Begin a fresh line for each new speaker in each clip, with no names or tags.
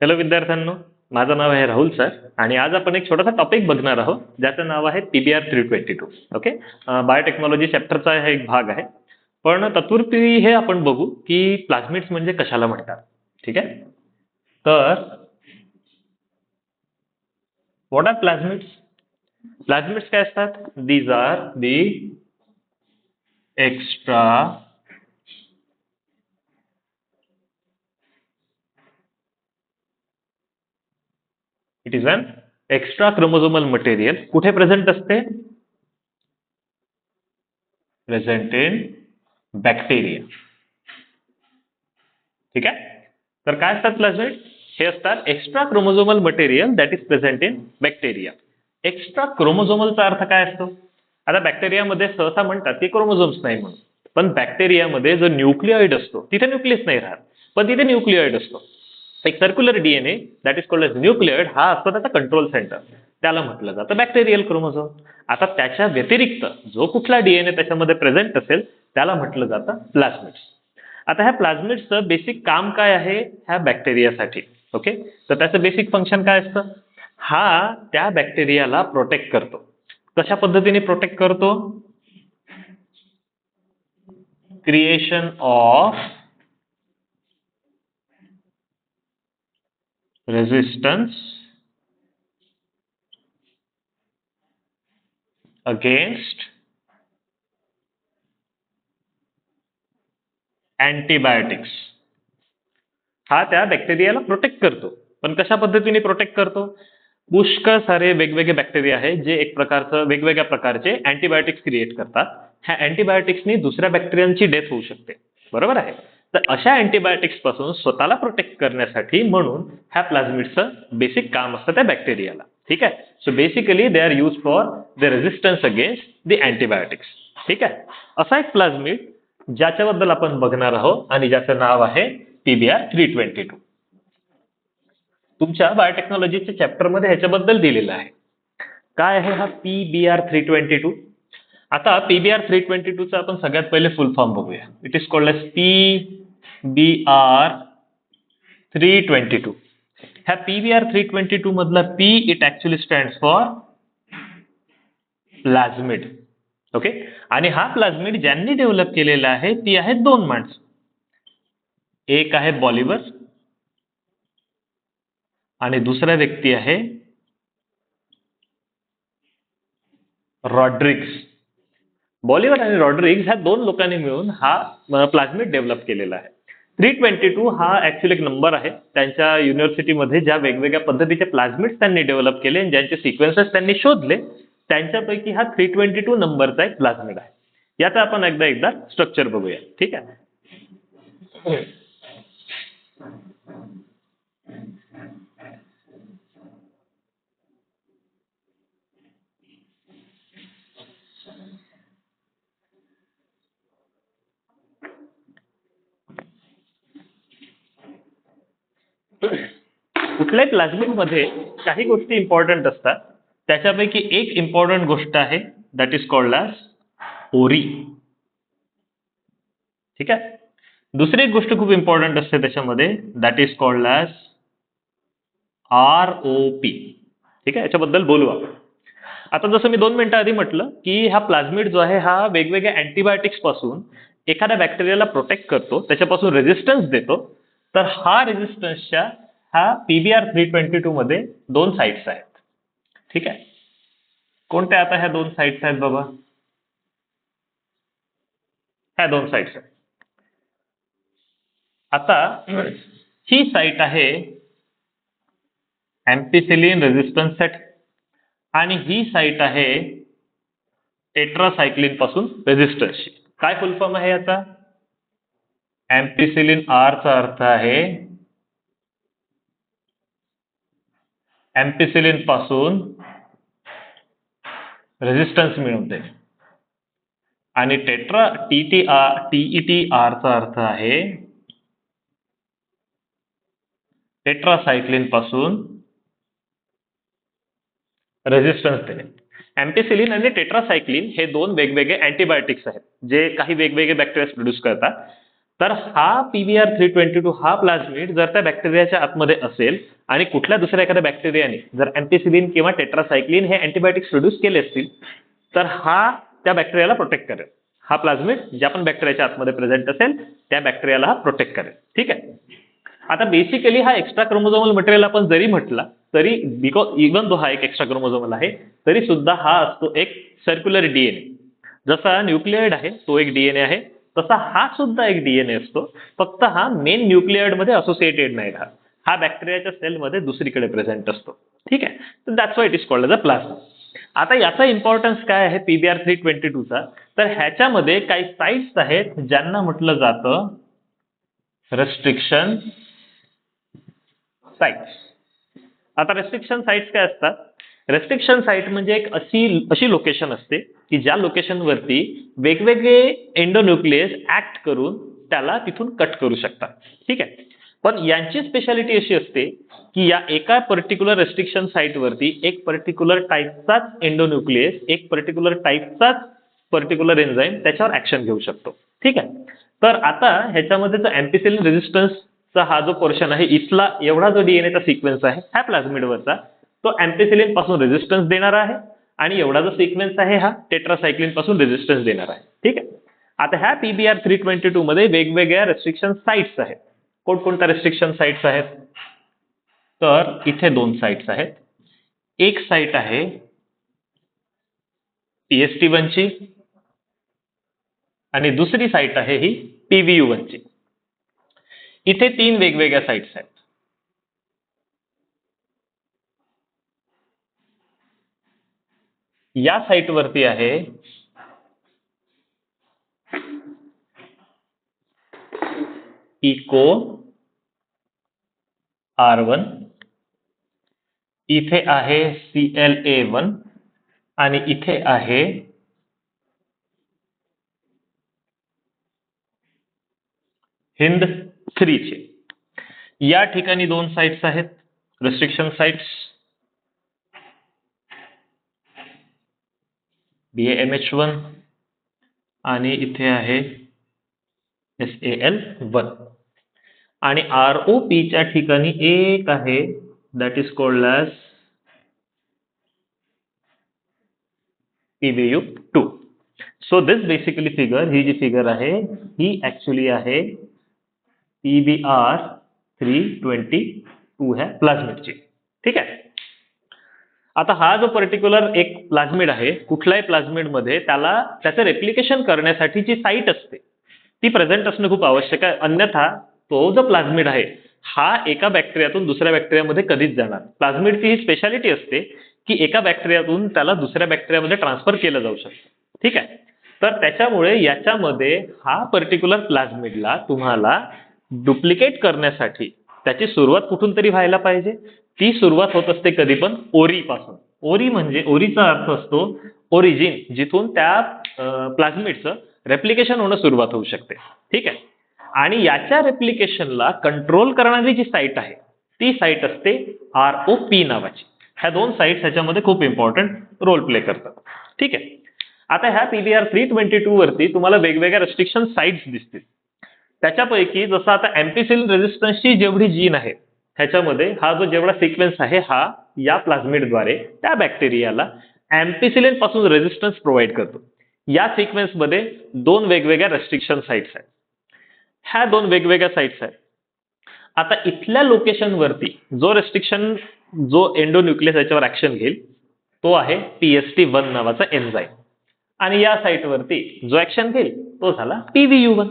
Hello विद्यार्थ्यांनो. माझं नाव आहे राहुल सर आणि आज आपण एक छोटासा टॉपिक बघणार आहोत ज्याचं नाव आहे P P R three twenty two okay biotechnology चॅप्टरचा हा एक भाग आहे. पण तत्पूर्वी हे आपण बघू की प्लाझमिट्स म्हणजे कशाला म्हणतात ठीक आहे? तर व्हॉट आर प्लाझमिट्स प्लाझमिट्स काय असतात? These are the extra it is an extra chromosomal material कुठे प्रेझेंट असते? प्रेझेंट इन बॅक्टेरिया ठीक आहे? तर काय असतात प्लाझमिड हे असतात extra chromosomal material that is present in bacteria extra क्रोमोझोमलचा अर्थ काय असतो? आता बॅक्टेरियामध्ये सहसा म्हणतात की क्रोमोझोम्स नाही म्हणून. पण बॅक्टेरियामध्ये जो न्यूक्लिओइड असतो तिथे न्यूक्लियस नाही राहत. पण तिथे न्यूक्लिओइड असतो. एक circular DNA that is called as nucleoid हा असतो त्याचा कंट्रोल सेंटर त्याला म्हटलं जातं बॅक्टेरियल क्रोमोझोम आता त्याच्या व्यतिरिक्त जो कुठला डीएनए त्याच्यामध्ये प्रेझेंट असेल त्याला म्हटलं जातं प्लाझमिड्स आता ह्या प्लाझमिड्सचं बेसिक काम काय आहे? ह्या बॅक्टेरियासाठी ओके तर त्याचं बेसिक फंक्शन काय असतं? हा त्या बॅक्टेरियाला प्रोटेक्ट करतो. कशा पद्धतीने प्रोटेक्ट करतो? Creation of resistance against antibiotics हा त्या बॅक्टेरियाला प्रोटेक्ट करतो. पण कशा पद्धतीने प्रोटेक्ट करतो? पुष्कळ सारे वेगवेगळे बॅक्टेरिया आहेत जे एक प्रकारचं वेगवेगळ्या प्रकारचे अँटीबायोटिक्स क्रिएट करतात. ह्या अँटीबायोटिक्सनी दुसऱ्या बॅक्टेरियांची डेथ होऊ शकते. बरोबर आहे? तर अशा अँटीबायोटिक्सपासून स्वतःला प्रोटेक्ट करण्यासाठी म्हणून ह्या प्लाझमिडचं बेसिक काम असतं त्या बॅक्टेरियाला ठीक आहे? So basically they are use for the resistance against the antibiotics ठीक आहे? असा एक प्लाझमिड ज्याच्याबद्दल आपण बघणार आहोत आणि ज्याचं नाव आहे पीबीआर थ्री ट्वेंटी टू तुमच्या बायोटेक्नॉलॉजीच्या चॅप्टरमध्ये ह्याच्याबद्दल दिलेलं आहे. काय आहे हा पीबीआर थ्री ट्वेंटी टू आता पीबीआर थ्री ट्वेंटी टूचा आपण सगळ्यात पहिले फुल फॉर्म बघूया. It is called S P B R three twenty two ह्या P V R three twenty two मधला P it actually stand for plasmid okay आणि हा प्लाझमिड ज्यांनी डेव्हलप केलेला आहे ती आहेत दोन माणसं. एक आहे बॉलिवर आणि दुसरा व्यक्ती आहे रॉड्रिक्स बॉलिवर आणि रॉड्रिक्स ह्या दोन लोकांनी मिळून हा प्लाझमिड डेव्हलप केलेला आहे. थ्री ट्वेंटी टू हा ॲक्च्युली एक नंबर आहे. त्यांच्या युनिव्हर्सिटीमध्ये ज्या वेगवेगळ्या पद्धतीचे प्लाझमिट्स त्यांनी डेव्हलप केले आणि ज्यांचे सिक्वेन्सेस त्यांनी शोधले त्यांच्यापैकी हा थ्री ट्वेंटी टू नंबरचा एक प्लाझमिड आहे. याचा आपण एकदा एकदा स्ट्रक्चर बघूया. ठीक आहे? हो. कुठल्याही प्लाझमिड काही गोष्टी इम्पॉर्टंट असतात? त्याच्यापैकी एक इम्पॉर्टंट गोष्ट आहे that is called as ori. ठीक आहे? दुसरी एक गोष्ट खूप इम्पॉर्टंट असते त्याच्यामध्ये that is called as R O P ठीक आहे? याच्याबद्दल बोलू आपण. आता जसं मी दोन मिनटं आधी म्हटलं की हा प्लाझमिड जो आहे हा वेगवेगळ्या अँटीबायोटिक्सपासून एखाद्या बॅक्टेरियाला प्रोटेक्ट करतो त्याच्यापासून रेझिस्टन्स देतो तर हा रेझिस्टन्सच्या हा P V R three twenty टूमध्ये दोन साईट्स आहेत. ठीक आहे? कोणत्या आता ह्या दोन साईट्स आहेत बाबा? ह्या दोन साईट्स आहेत. आता ही साईट आहे अँपिसिलिन रेझिस्टन्स सेट आणि ही साईट आहे टेट्रासायक्लिनपासून रेझिस्टन्सची काय फुलफॉर्म आहे याचा? अँपिसिलिन आरचा अर्थ आहे अँपिसिलिनपासून रेझिस्टन्स मिळवते. आणि tetra T T R TET आरचा अर्थ आहे टेट्रासायक्लिनपासून रेझिस्टन्स देणे. अँपिसिलिन आणि टेट्रासायक्लिन हे दोन वेगवेगळे अँटीबायोटिक्स आहेत जे काही वेगवेगळे बॅक्टेरियाज प्रोड्यूस करतात. तर हा P V R three twenty two हा प्लाझ्मिड जर त्या बॅक्टेरियाच्या आतमध्ये असेल आणि कुठल्या दुसऱ्या एखाद्या बॅक्टेरियाने जर अँटीसिलिन किंवा टेट्रासायक्लिन हे अँटीबायोटिक्स प्रोड्यूस केले असतील तर हा त्या बॅक्टेरियाला प्रोटेक्ट करेल. हा प्लाझ्मिड ज्या पण बॅक्टेरियाच्या आतमध्ये प्रेझेंट असेल त्या बॅक्टेरियाला हा प्रोटेक्ट करेल. ठीक आहे? आता बेसिकली हा एक्स्ट्रा क्रोमोझोमल मटेरियल आपण जरी म्हटला तरी बिकॉज इवन दो हा एक एक्स्ट्रा क्रोमोझोमल आहे तरी सुद्धा हा असतो एक सर्क्युलर डीएनए जसा न्यूक्लियाइड आहे तो एक डीएनए आहे. तसा हा सुद्धा एक डीएनए असतो. फक्त हा मेन न्यूक्लियडमध्ये असोसिएटेड नाही राहत. हा बॅक्टेरियाच्या सेलमध्ये दुसरीकडे प्रेझेंट असतो. ठीक आहे? तर that's why it is called a plasma आता याचा इम्पॉर्टन्स काय आहे? पीबीआर थ्री ट्वेंटी टूचा तर ह्याच्यामध्ये काही साईट्स आहेत ज्यांना म्हटलं जातं रेस्ट्रिक्शन साईट्स आता रेस्ट्रिक्शन साईट्स काय असतात? रेस्ट्रिक्शन साईट म्हणजे एक अशी अशी लोकेशन असते की ज्या लोकेशनवरती वेगवेगळे एंडोन्यूक्लियस ऍक्ट करून त्याला तिथून कट करू शकतात. ठीक आहे? पण यांची स्पेशालिटी अशी असते की या एका पर्टिक्युलर रेस्ट्रिक्शन साईटवरती एक पर्टिक्युलर टाईपचाच एंडोन्युक्लियस एक पर्टिक्युलर टाईपचाच पर्टिक्युलर एन्झाईम त्याच्यावर ऍक्शन घेऊ शकतो. ठीक आहे? तर आता ह्याच्यामध्ये जो अँपिसिलिन रेजिस्टन्सचा हा जो पोर्शन आहे इथला एवढा जो डीएनएचा सिक्वेन्स आहे ह्या प्लाझमिडवरचा तो अँपेसिलिनपासून रेजिस्टन्स देणार आहे. आणि एवढा जो सिक्वेन्स आहे हा टेट्रासायक्लिनपासून रेजिस्टन्स देणार आहे. ठीक आहे? आता ह्या पीबीआर थ्री ट्वेंटी टू मध्ये वेगवेगळ्या रेस्ट्रिक्शन साईट्स आहेत. कोणकोणत्या रेस्ट्रिक्शन साईट्स आहेत? तर इथे दोन साईट्स आहेत. एक साईट आहे पीएसटी वनची आणि दुसरी साईट आहे ही पीव्हीयू वनची इथे तीन वेगवेगळ्या साईट्स आहेत. या साईटवरती आहे. इको आर वन इथे आहे सी एल ए वन आणि इथे आहे हिंद थ्रीचे या ठिकाणी दोन साईट्स आहेत. Restriction sites B M H one आणि आहे S A L one R O पीच्या ठिकाणी एक आहे that is called as PBU two so this basically figure ही जी फिगर आहे, ही ऍक्च्युली आहे पीबीआर थ्री ट्वेंटी टू ह्या प्लाझमिडची ठीक आहे? आता हा जो पर्टिक्युलर एक प्लाझमिड आहे कुठल्याही प्लाझमिडमध्ये त्याला त्याचं रेप्लिकेशन करण्यासाठी जी साईट असते. ती प्रेझेंट असणं खूप आवश्यक आहे. अन्यथा तो जो प्लाझमिड आहे हा एका बॅक्टेरियातून दुसऱ्या बॅक्टेरियामध्ये कधीच जाणार. प्लाझमिडची ही स्पेशालिटी असते की एका बॅक्टेरियातून त्याला दुसऱ्या बॅक्टेरियामध्ये ट्रान्सफर केलं जाऊ शकतं. ठीक आहे? तर त्याच्यामुळे याच्यामध्ये हा पर्टिक्युलर प्लाझमिडला तुम्हाला डुप्लिकेट करण्यासाठी त्याची सुरुवात कुठून तरी व्हायला पाहिजे? ती सुरुवात होत असते कधी पण ओरीपासून. ओरी म्हणजे ओरीचा अर्थ असतो ओरिजिन जिथून त्या प्लाझमिडचं रेप्लिकेशन होणं सुरुवात होऊ शकते. ठीक आहे? आणि याच्या रेप्लिकेशनला कंट्रोल करणारी जी साईट आहे ती साईट असते आर ओ पी नावाची. ह्या दोन साईट्स ह्याच्यामध्ये खूप इम्पॉर्टंट रोल प्ले करतात. ठीक आहे? आता ह्या पीबीआर थ्री ट्वेंटी टू वरती तुम्हाला वेगवेगळ्या रेस्ट्रिक्शन साईट्स दिसतील. त्याच्यापैकी जसं आता अँपिसिलिन रेजिस्टन्सची जेवढी जीन आहे ह्याच्यामध्ये हा जो जेवढा सिक्वेन्स आहे हा या प्लाझमिडद्वारे त्या बॅक्टेरियाला अँपिसिलिनपासून रेजिस्टन्स प्रोव्हाइड करतो. या सिक्वेन्समध्ये दोन वेगवेगळ्या रेस्ट्रिक्शन साईट्स आहेत. ह्या दोन वेगवेगळ्या साईट्स आहेत. आता इथल्या लोकेशनवरती जो रेस्ट्रिक्शन जो एंडोन्यूक्लियस याच्यावर ऍक्शन घेईल तो आहे पीएसटी वन नावाचा एन्झाईम आणि या साईटवरती जो ऍक्शन घेईल तो झाला पीव्हीयू वन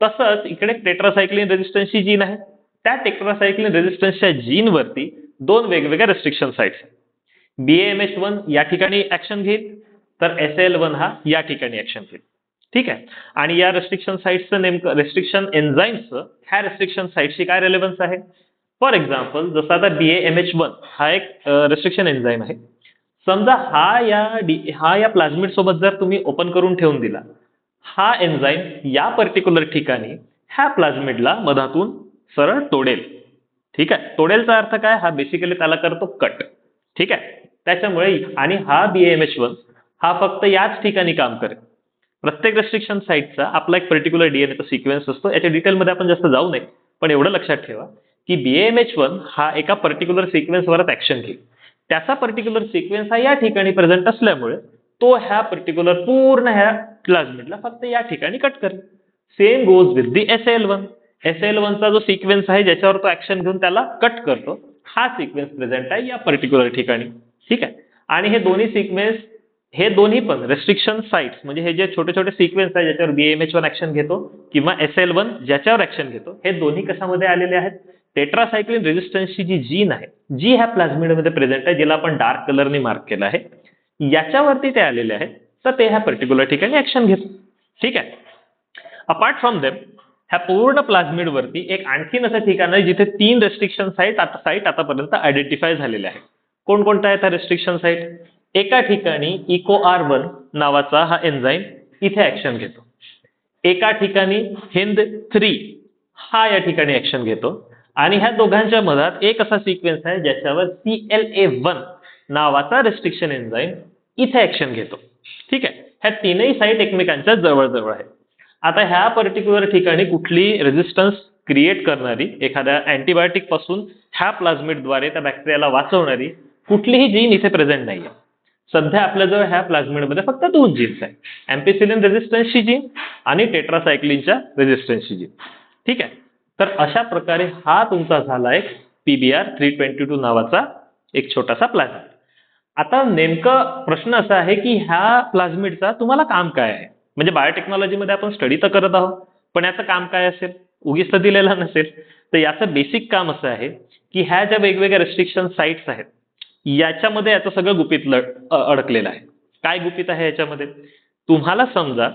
तसंच इकडे टेट्रासायक्लिन रेजिस्टन्सची जीन आहे. त्या टेट्रासायक्लिन रेझिस्टन्सच्या जीनवरती दोन वेगवेगळ्या रेस्ट्रिक्शन साईट्स आहेत. बी एम एच वन या ठिकाणी ऍक्शन घेईल तर एस एल वन हा या ठिकाणी ऍक्शन घेईल. ठीक आहे? आणि या रेस्ट्रिक्शन साईट्सचं नेमकं रेस्ट्रिक्शन एन्झाईम्सचं ह्या रेस्ट्रिक्शन साईटशी काय रेलेव्हन्स आहे? फॉर एक्झाम्पल जसं आता बी एम एच वन हा एक रेस्ट्रिक्शन एन्झाईम आहे. समजा हा या डी हा या प्लाझमिड सोबत जर तुम्ही ओपन करून ठेवून दिला हा एन्झाईम या पर्टिक्युलर ठिकाणी ह्या प्लाझमिडला मधातून सरळ तोडेल. ठीक आहे? तोडेलचा अर्थ काय? हा बेसिकली त्याला करतो कट ठीक आहे? त्याच्यामुळे आणि हा बी एम एच वन हा फक्त याच ठिकाणी काम करेल. प्रत्येक रेस्ट्रिक्शन साईटचा आपला एक पर्टिक्युलर डीएनएचा सिक्वेन्स असतो. याच्या डिटेलमध्ये आपण जास्त जाऊ नये. पण एवढं लक्षात ठेवा की बी एम एच वन हा एका पर्टिक्युलर सिक्वेन्सवरच ऍक्शन घेईल. त्याचा पर्टिक्युलर सिक्वेन्स हा या ठिकाणी प्रेझेंट असल्यामुळे तो ह्या पर्टिक्युलर पूर्ण ह्या प्लाझमिडला फक्त या ठिकाणी कट करेल. Same goes with the S L one S L वनचा जो सिक्वेन्स आहे ज्याच्यावर तो ऍक्शन घेऊन त्याला कट करतो हा सिक्वेन्स प्रेझेंट आहे या पर्टिक्युलर ठिकाणी. ठीक आहे? आणि हे दोन्ही सिक्वेन्स हे दोन्ही पण रेस्ट्रिक्शन साईट्स म्हणजे हे जे छोटे छोटे सिक्वेन्स आहे ज्याच्यावर बी एम वन ऍक्शन घेतो किंवा एस एल वन ज्याच्यावर ऍक्शन घेतो हे दोन्ही कशामध्ये आलेले आहेत? टेट्रासायक्लिन रेजिस्टन्सची जी जीन आहे जी ह्या प्लाझ्मिडमध्ये प्रेझेंट आहे जिला आपण डार्क कलरने मार्क केला आहे याच्यावरती ते आलेले आहेत. तर ते ह्या पर्टिक्युलर ठिकाणी ऍक्शन घेतो. ठीक आहे? अपार्ट फ्रॉम देम ह्या पूर्ण प्लाझमिड वरती एक आणखीन असं ठिकाण आहे जिथे तीन रेस्ट्रिक्शन साईट आता साईट आतापर्यंत आयडेंटिफाय झालेल्या आहेत. कोणकोणत्या आहेत रेस्ट्रिक्शन साईट एका ठिकाणी इको आर वन नावाचा हा एन्झाईम इथे ऍक्शन घेतो. एका ठिकाणी हिंद थ्री हा या ठिकाणी ऍक्शन घेतो. आणि ह्या दोघांच्या मधात एक असा सिक्वेन्स आहे ज्याच्यावर सी एल ए वन नावाचा रेस्ट्रिक्शन एन्झाईम इथे ऍक्शन घेतो. ठीक आहे. ह्या तीनही साईट एकमेकांच्या जवळजवळ आहेत. आता ह्या पर्टिक्युलर ठिकाणी कुठली रेजिस्टन्स क्रिएट करणारी एखाद्या अँटीबायोटिकपासून ह्या प्लाझमिडद्वारे त्या बॅक्टेरियाला वाचवणारी कुठलीही जीन इथे प्रेझेंट नाहीये. सध्या आपल्याजवळ ह्या प्लाझमिडमध्ये फक्त दोन जीन्स आहेत. अँपिसिलिन रेझिस्टन्सची जीन आणि टेट्रासायक्लिनच्या रेझिस्टन्सची जीन ठीक आहे. तर अशा प्रकारे हा तुमचा झाला एक पीबीआर थ्री ट्वेंटी टू नावाचा एक छोटासा प्लाझमिड आता नेमकं प्रश्न असा आहे की ह्या प्लाझमिडचा तुम्हाला काम काय आहे? म्हणजे बायोटेक्नॉलॉजीमध्ये आपण स्टडी तर करत आहोत पण याचं काम काय असेल? उगीच तर दिलेला नसेल. तर याचं बेसिक काम असं आहे की ह्या ज्या वेगवेगळ्या रेस्ट्रिक्शन साईट्स आहेत याच्यामध्ये याचं सगळं गुपित अडकलेलं आहे. काय गुपित आहे याच्यामध्ये? तुम्हाला समजा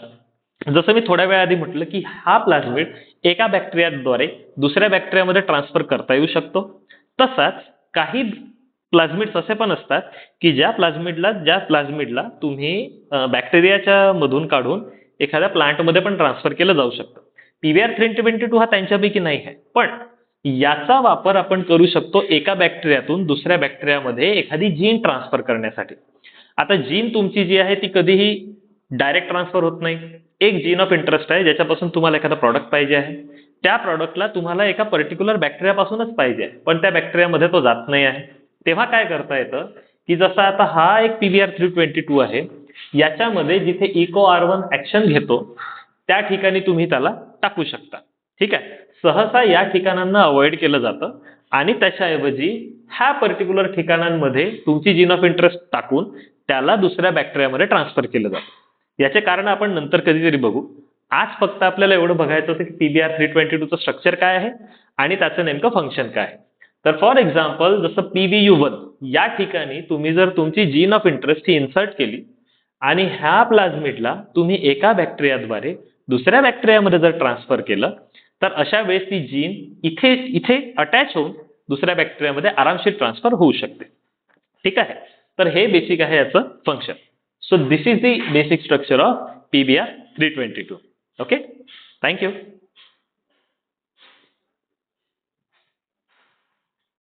जसं मी थोड्या वेळा आधी म्हटलं की हा प्लाझमिड एका बॅक्टेरियाद्वारे दुसऱ्या बॅक्टेरियामध्ये ट्रान्सफर करता येऊ शकतो. तसाच काही प्लाझमिड्स असे पण असतात की ज्या प्लाझमिडला ज्या प्लाझमिडला तुम्ही बॅक्टेरियाच्या मधून काढून एखाद्या प्लांटमध्ये पण ट्रान्सफर केलं जाऊ शकतं. P V R three twenty two हा त्यांच्यापैकी नाही आहे. पण याचा वापर आपण करू शकतो एका बॅक्टेरियातून दुसऱ्या बॅक्टेरियामध्ये एखादी जीन ट्रान्सफर करण्यासाठी. आता जीन तुमची जी आहे ती कधीही डायरेक्ट ट्रान्सफर होत नाही. एक जीन ऑफ इंटरेस्ट आहे ज्याच्यापासून तुम्हाला एखादा प्रॉडक्ट पाहिजे आहे. त्या प्रॉडक्टला तुम्हाला एका पर्टिक्युलर बॅक्टेरियापासूनच पाहिजे आहे पण त्या बॅक्टेरियामध्ये तो जात नाही आहे. तेव्हा काय करता येतं? की जसं आता हा एक P V R three twenty two आहे याच्यामध्ये जिथे इको आर वन ॲक्शन घेतो त्या ठिकाणी तुम्ही त्याला टाकू शकता. ठीक आहे? सहसा या ठिकाणांना अवॉइड केलं जातं आणि त्याच्याऐवजी ह्या पर्टिक्युलर ठिकाणांमध्ये तुमची जीन ऑफ इंटरेस्ट टाकून त्याला दुसऱ्या बॅक्टेरियामध्ये ट्रान्सफर केलं जातं. याचे कारण आपण नंतर कधीतरी बघू. आज फक्त आपल्याला एवढं बघायचं होतं की पीबीआर थ्री ट्वेंटी टूचं स्ट्रक्चर काय आहे आणि त्याचं नेमकं फंक्शन काय आहे. तर फॉर एक्झाम्पल जसं पी व्ही यू वन या ठिकाणी तुम्ही जर तुमची जीन ऑफ इंटरेस्ट ही इन्सर्ट केली आणि ह्या प्लाझमिडला तुम्ही एका बॅक्टेरियाद्वारे दुसऱ्या बॅक्टेरियामध्ये जर ट्रान्सफर केलं तर अशा वेळेस ती जीन इथे इथे अटॅच होऊन दुसऱ्या बॅक्टेरियामध्ये आरामशीर ट्रान्सफर होऊ शकते. ठीक आहे? तर हे बेसिक आहे याचं function so this is the basic structure of PBR three twenty two okay thank you